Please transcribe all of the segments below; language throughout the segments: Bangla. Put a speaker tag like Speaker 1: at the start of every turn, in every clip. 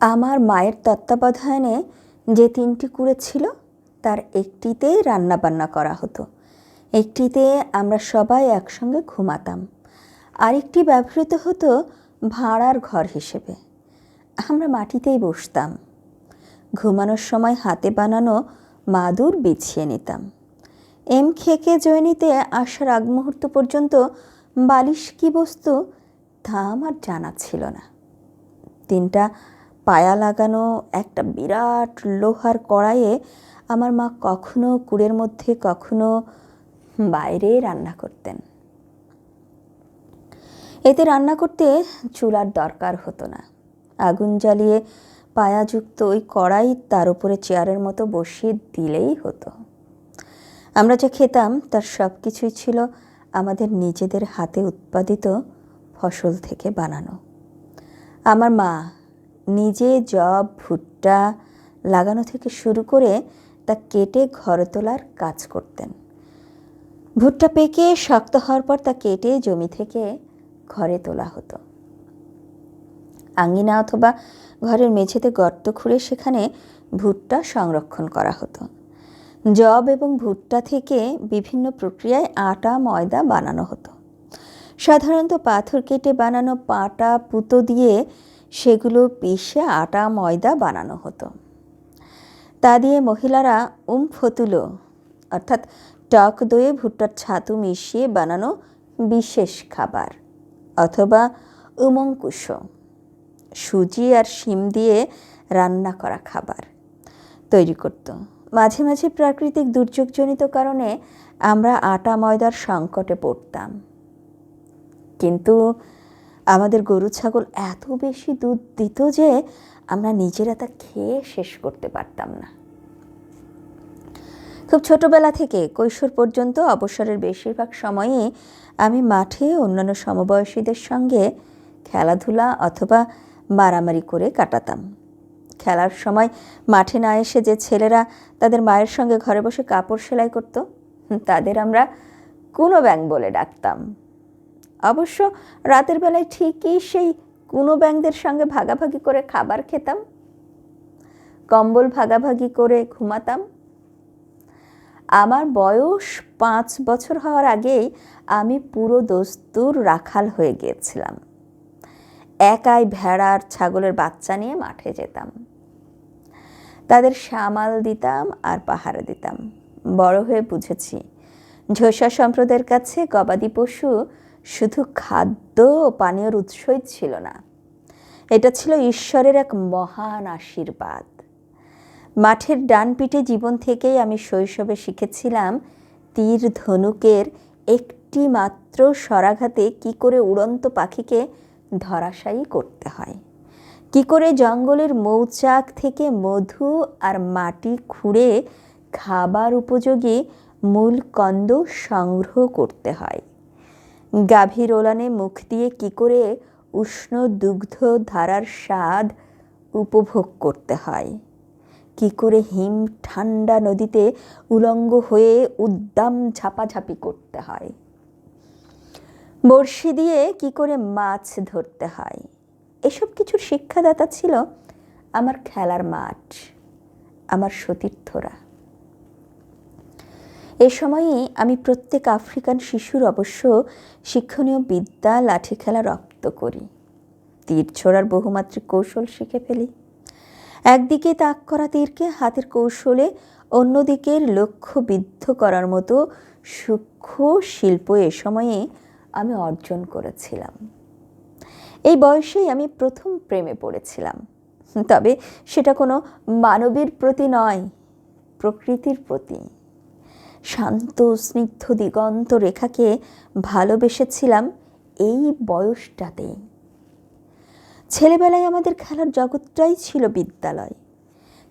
Speaker 1: আমার মায়ের তত্ত্বাবধানে যে তিনটি কুড়ে ছিল, তার একটিতে রান্না বান্না করা হতো। একটিতে আমরা সবাই একসঙ্গে ঘুমাতাম। আরেকটি ব্যবহৃত হতো ভাড়ার ঘর হিসেবে। আমরা মাটিতেই বসতাম। ঘুমানোর সময় হাতে বানানো মাদুর বিছিয়ে নিতাম। এম খেকে জয়নিতে আসার আগ মুহূর্ত পর্যন্ত বালিশ কী বস্তু তা আমার জানা ছিল না। তিনটা পায়া লাগানো, একটা বিরাট লোহার কড়াইয়ে আমার মা কখনো কুড়ের মধ্যে, কখনো বাইরে রান্না করতেন। এতে রান্না করতে চুলার দরকার হতো না। আগুন জ্বালিয়ে পায়াযুক্ত ওই কড়াই তার উপরে চেয়ারের মতো বসিয়ে দিলেই হতো। আমরা যা খেতাম, তার সব কিছুই ছিল আমাদের নিজেদের হাতে উৎপাদিত ফসল থেকে বানানো। আমার মা নিজে জব, ভুট্টা লাগানো থেকে শুরু করে তা কেটে ঘরে তোলার কাজ করতেন। ভুট্টা পেকে শক্ত হওয়ার পর তা কেটে জমি থেকে ঘরে তোলা হতো। আঙ্গিনা অথবা ঘরের মেঝেতে গর্ত খুঁড়ে সেখানে ভুট্টা সংরক্ষণ করা হতো। জব এবং ভুট্টা থেকে বিভিন্ন প্রক্রিয়ায় আটা, ময়দা বানানো হতো। সাধারণত পাথর কেটে বানানো পাটা, পুতো দিয়ে সেগুলো পিষে আটা, ময়দা বানানো হতো। তা দিয়ে মহিলারা উম ফতুলো, অর্থাৎ টক দইয়ে ভুট্টার ছাতু মিশিয়ে বানানো বিশেষ খাবার, অথবা উমঙ্কুশ, সুজি আর শিম দিয়ে রান্না করা খাবার তৈরি করত। মাঝে মাঝে প্রাকৃতিক দুর্যোগজনিত কারণে আমরা আটা, ময়দার সংকটে পড়তাম। কিন্তু আমাদের গরু, ছাগল এত বেশি দুধ দিত যে আমরা নিজেরা তা খেয়ে শেষ করতে পারতাম না। খুব ছোটবেলা থেকে কৈশোর পর্যন্ত অবসরের বেশিরভাগ সময়ে আমি মাঠে অন্যান্য সমবয়সীদের সঙ্গে খেলাধুলা অথবা মারামারি করে কাটাতাম। খেলার সময় মাঠে না এসে যে ছেলেরা তাদের মায়ের সঙ্গে ঘরে বসে কাপড় সেলাই করত, তাদের আমরা কোনো ব্যাং বলে ডাকতাম। অবশ্য রাতের বেলায় ঠিকই সেই কুনো ব্যাংদের সঙ্গে ভাগাভাগি করে খাবার খেতাম। কম্বল ভাগাভাগি করে ঘুমাতাম। আমার বয়স পাঁচ বছর হওয়ার আগেই আমি পুরো দস্তুর রাখাল হয়ে গিয়েছিলাম। একাই ভেড়ার ছাগলের বাচ্চা নিয়ে মাঠে যেতাম। তাদের সামাল দিতাম আর পাহারা দিতাম। বড় হয়ে বুঝেছি, ঝোসা সম্প্রদায়ের কাছে গবাদি পশু শুধু খাদ্য ও পানীয়র উৎসই ছিল না, এটা ছিল ঈশ্বরের এক মহান আশীর্বাদ। মাঠের ডান পিঠে জীবন থেকেই আমি শৈশবে শিখেছিলাম তীর ধনুকের একটি মাত্র সরাঘাতে কি করে উড়ন্ত পাখিকে ধরাশায়ী করতে হয়, কি করে জঙ্গলের মৌচাক থেকে মধু আর মাটি খুঁড়ে খাবার উপযোগী মূল কন্দ সংগ্রহ করতে হয়। গাভীর ওলানে মুখ দিয়ে কি করে উষ্ণ দুগ্ধ ধারার স্বাদ উপভোগ করতে হয়? কি করে হিম ঠান্ডা নদীতে উলঙ্গ হয়ে উদ্দাম ঝাপাঝাপি করতে হয়? বড়শি দিয়ে কি করে মাছ ধরতে হয়? এসব কিছুর শিক্ষাদাতা ছিল আমার খেলার মাঠ, আমার সতীর্থরা। এ সময়ই আমি প্রত্যেক আফ্রিকান শিশুর অবশ্য শিক্ষণীয় বিদ্যা লাঠি খেলা রপ্ত করি। তীর ছোড়ার বহুমাত্রিক কৌশল শিখে ফেলি। একদিকে তাক করা তীরকে হাতের কৌশলে অন্যদিকের লক্ষ্য বিদ্ধ করার মতো সূক্ষ্ম শিল্প এ সময়ে আমি অর্জন করেছিলাম। এই বয়সেই আমি প্রথম প্রেমে পড়েছিলাম। তবে সেটা কোনো মানবীর প্রতি নয়, প্রকৃতির প্রতি। শান্ত, স্নিগ্ধ, দিগন্ত রেখাকে ভালোবেসেছিলাম এই বয়সটাতেই ছেলেবেলায় আমাদের খেলার জগৎটাই ছিল বিদ্যালয়।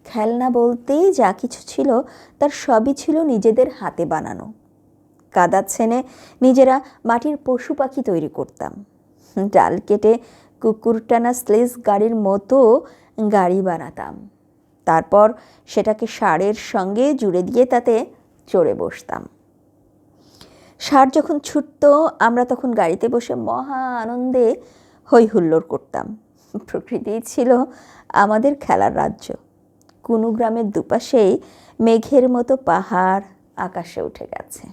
Speaker 1: খেলনা বলতে যা কিছু ছিল, তার সবই ছিল নিজেদের হাতে বানানো। কাদা ছেনে নিজেরা মাটির পশু পাখি তৈরি করতাম। ডাল কেটে কুকুর টানা স্লেজ গাড়ির মতো গাড়ি বানাতাম। তারপর সেটাকে ষাঁড়ের সঙ্গে জুড়ে দিয়ে তাতে চড়ে বসতাম। ষাঁড় যখন ছুটত, আমরা তখন গাড়িতে বসে মহা আনন্দে হৈ হুল্লোড় করতাম। প্রকৃতিই ছিল আমাদের খেলার রাজ্য। কুনু গ্রামের দুপাশেই মেঘের মতো পাহাড় আকাশে উঠে গেছে।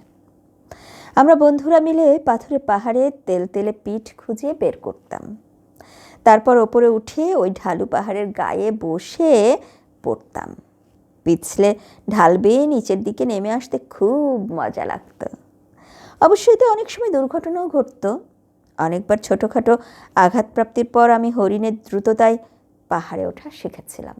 Speaker 1: আমরা বন্ধুরা মিলে পাথুরে পাহাড়ে তেল তেলে পিঠ খুঁজে বের করতাম। তারপর ওপরে উঠে ওই ঢালু পাহাড়ের গায়ে বসে পড়তাম। পিছলে ঢাল বেয়ে নিচের দিকে নেমে আসতে খুব মজা লাগত। অবশ্যই তো অনেক সময় দুর্ঘটনাও ঘটত। অনেকবার ছোটোখাটো আঘাতপ্রাপ্তির পর আমি হরিণের দ্রুততায় পাহাড়ে ওঠা শিখেছিলাম।